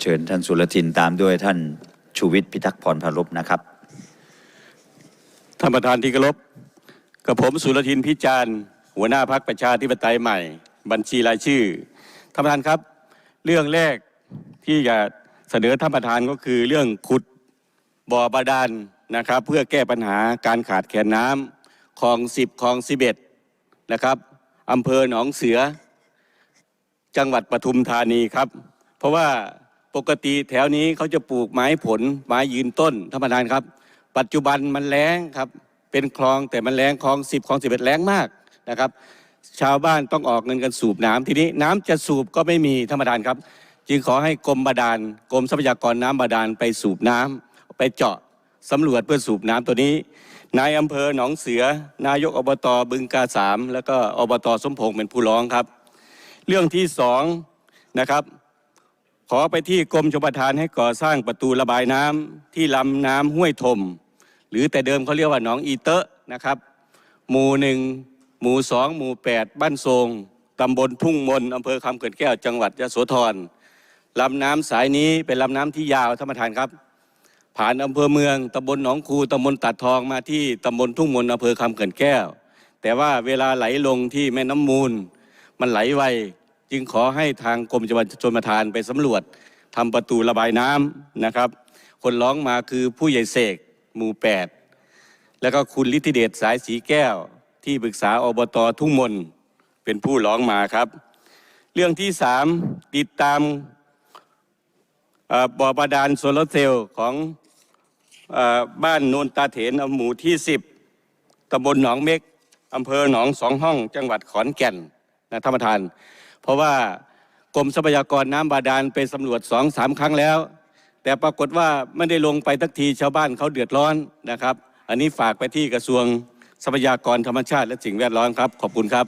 เชิญท่านสุรทินตามด้วยท่านชูวิทย์พิทักษ์พรพารบนะครับ ท่านประธานที่เคารพกับผมสุรทินพิจารณ์หัวหน้าพักประชาธิปไตยใหม่ บัญชีรายชื่อท่านประธานครับ เรื่องแรกที่จะเสนอท่านประธานก็คือเรื่องขุดบ่อบาดาลนะครับ เพื่อแก้ปัญหาการขาดแคลนน้ำคลองสิบคลองสิบเอ็ดนะครับอำเภอหนองเสือ จังหวัดปทุมธานีครับ เพราะว่า ปกติแถวนี้เขาจะปลูกไม้ผลไม้ยืนต้นท่านประธานครับ ปัจจุบันมันแล้งครับ เป็นคลองแต่มันแล้งคลองสิบคลองสิบเอ็ดแล้งมากนะครับ ชาวบ้านต้องออกเงินกันสูบน้ำทีนี้น้ำจะสูบก็ไม่มีท่านประธานครับ จึงขอให้กรมบาดาลกรมทรัพยากรน้ำบาดาลไปสูบน้ำไปเจาะสำรวจเพื่อสูบน้ำตัวนี้นายอำเภอหนองเสือ นายกอบตบึงกาสามแล้วก็อบตสมพงษ์เป็นผู้ร้องครับ เรื่องที่สองนะครับ ขอไปที่กรมชลประทานให้ก่อสร้างประตูระบายน้ำที่ลำน้ำห้วยทมหรือแต่เดิมเขาเรียกว่าหนองอีเตอะนะครับ หมู่หนึ่งหมู่สองหมู่แปดบ้านโซงตำบลทุ่งมนอำเภอคำเขื่อนแก้วจังหวัดยโสธรลำน้ำสายนี้เป็นลำน้ำที่ยาวท่านประธานครับ ผ่านอำเภอเมืองตำบลหนองคูตำบลตัดทองมาที่ตำบลทุ่งมนอำเภอคำเขื่อนแก้ว แต่ว่าเวลาไหลลงที่แม่น้ำมูล มันไหลไว จึงขอให้ทางกรมชลประทานไปสำรวจทำประตูระบายน้ำนะครับ คนร้องมาคือผู้ใหญ่เสกหมู่แปดแล้วก็คุณฤทธิเดชสายสีแก้ว ที่ปรึกษาอบตทุ่งมนเป็นผู้ร้องมาครับ เรื่องที่สามติดตามบ่อบ่อบาดาลโซลาร์เซลล์ของอบ้านโนนตาเถนหมู่ที่สิบตำบลหนองเม็กอำเภอหนองสองห้อง จังหวัดขอนแก่นนะท่านประธาน เพราะว่ากรมทรัพยากรน้ำบาดาลไปสำรวจสองสามครั้งแล้ว แต่ปรากฏว่าไม่ได้ลงไปทักทีชาวบ้านเขาเดือดร้อนนะครับ อันนี้ฝากไปที่กระทรวงทรัพยากรธรรมชาติและสิ่งแวดล้อมครับ ขอบคุณครับ